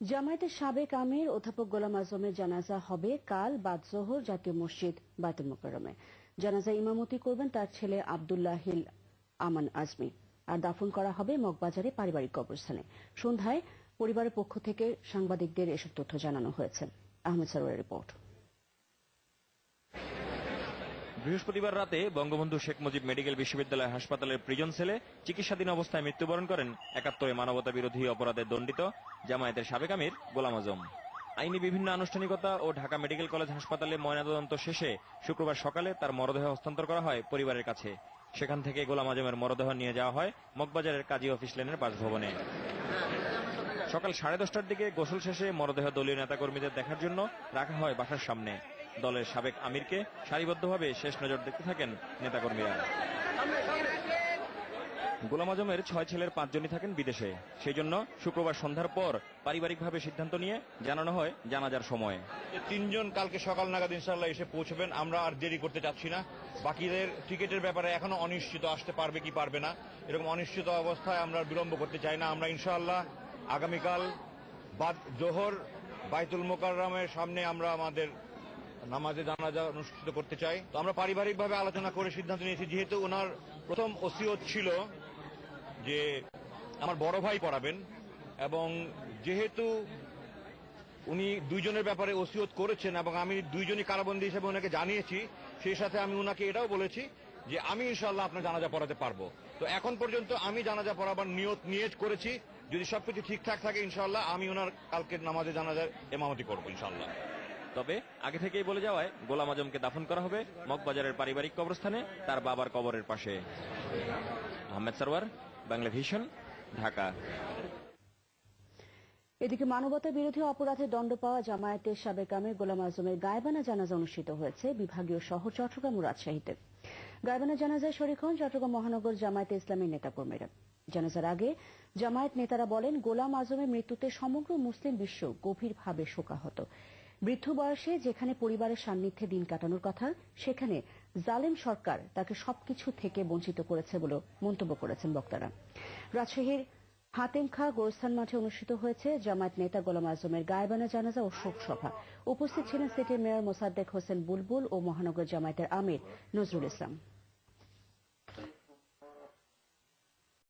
জামায়াতের সাবেক আমির অধ্যাপক গোলাম আজমের জানাজা হবে কাল বাদ জোহর জাতীয় মসজিদ বায়তুল মোকারমে জানাজা ইমামতি করবেন তার ছেলে আবদুল্লাহিল আমান আজমি। আর দাফন করা হবে মগবাজারে পারিবারিক কবরস্থানে। সন্ধ্যায় পরিবারের পক্ষ থেকে সাংবাদিকদের এসব তথ্য জানানো হয়েছে। আহমেদ সরোয়ারের রিপোর্ট। বৃহস্পতিবার রাতে বঙ্গবন্ধু শেখ মুজিব মেডিকেল বিশ্ববিদ্যালয় হাসপাতালের প্রিজন সেলে চিকিৎসাধীন অবস্থায় মৃত্যুবরণ করেন একাত্তরে মানবতা বিরোধী অপরাধে দণ্ডিত জামায়াতের সাবেক আমির গোলাম আজম। আইনি বিভিন্ন আনুষ্ঠানিকতা ও ঢাকা মেডিকেল কলেজ হাসপাতালে ময়নাতদন্ত শেষে শুক্রবার সকালে তার মরদেহ হস্তান্তর করা হয় পরিবারের কাছে। সেখান থেকে গোলাম আজমের মরদেহ নিয়ে যাওয়া হয় মগবাজারের কাজী অফিস লেনের বাসভবনে। সকাল সাড়ে দশটার দিকে গোসল শেষে মরদেহ দলীয় নেতাকর্মীদের দেখার জন্য রাখা হয় বাসার সামনে। দলের সাবেক আমিরকে সারিবদ্ধভাবে শেষ নজর দেখতে থাকেন নেতাকর্মীরা। গোলাম আজমের ছয় ছেলের পাঁচজনই থাকেন বিদেশে। সেই জন্য শুক্রবার সন্ধ্যার পর পারিবারিকভাবে সিদ্ধান্ত নিয়ে জানানো হয় জানাজার সময়। তিনজন কালকে সকাল নাগাদ ইনশাল্লাহ এসে পৌঁছবেন, আমরা আর দেরি করতে চাচ্ছি না। বাকিদের টিকিটের ব্যাপারে এখনও অনিশ্চিত আসতে পারবে কি পারবে না, এরকম অনিশ্চিত অবস্থায় আমরা বিলম্ব করতে চাই না। আমরা ইনশাআল্লাহ আগামীকাল বাদ জোহর বাইতুল মোকাররমের সামনে আমরা আমাদের নামাজে জানাজা অনুষ্ঠিত করতে চাই। তো আমরা পারিবারিকভাবে আলোচনা করে সিদ্ধান্ত নিয়েছি, যেহেতু ওনার প্রথম ওসিয়ত ছিল যে আমার বড় ভাই পড়াবেন এবং যেহেতু উনি দুইজনের ব্যাপারে ওসিয়ত করেছেন এবং আমি দুইজনই কারাবন্দী হিসেবে ওনাকে জানিয়েছি, সেই সাথে আমি ওনাকে এটাও বলেছি যে আমি ইনশাল্লাহ আপনার জানাজা পড়াতে পারব। তো এখন পর্যন্ত আমি জানাজা পড়াবার নিয়ত নিয়ত করেছি, যদি সবকিছু ঠিকঠাক থাকে ইনশাল্লাহ আমি ওনার কালকের নামাজে জানাজার এমামতি করব ইনশাল্লাহ তবে আগে থেকেই বলে যাওয়ায় গোলাম আজমকে দাফন করা হবে মগবাজারের পারিবারিক কবরস্থানে, তার বাবার কবরের পাশে। আহমেদ সরওয়ার, বাংলা ভিশন, ঢাকা। এদিকে মানবতা বিরোধী অপরাধে দণ্ড পাওয়া জামায়াতের সাবেক আমির গোলাম আজমের গায়বানা জানাজা অনুষ্ঠিত হয়েছে। বিভাগীয় শহর চট্টগ্রাম ও রাজশাহীতে। গায়বানা জানাজায় শরিক হন চট্টগ্রাম মহানগর জামায়াতে ইসলামীর নেতাকর্মীরা। জানাজার আগে জামায়াত নেতারা বলেন, গোলাম আজমের মৃত্যুতে সমগ্র মুসলিম বিশ্ব গভীরভাবে শোকাহত। বৃদ্ধ বয়সে যেখানে পরিবারের সান্নিধ্যে দিন কাটানোর কথা, সেখানে জালেম সরকার তাকে সবকিছু থেকে বঞ্চিত করেছে বলে মন্তব্য করেছেন বক্তারা। রাজশাহীর হাতেমখা গোরস্থান মাঠে অনুষ্ঠিত হয়েছে জামায়াত নেতা গোলাম আজমের গায়েবানা জানাজা ও শোক সভা। উপস্থিত ছিলেন সিটির মেয়র মোসাদ্দেক হোসেন বুলবুল ও মহানগর জামায়াতের আমির নজরুল ইসলাম।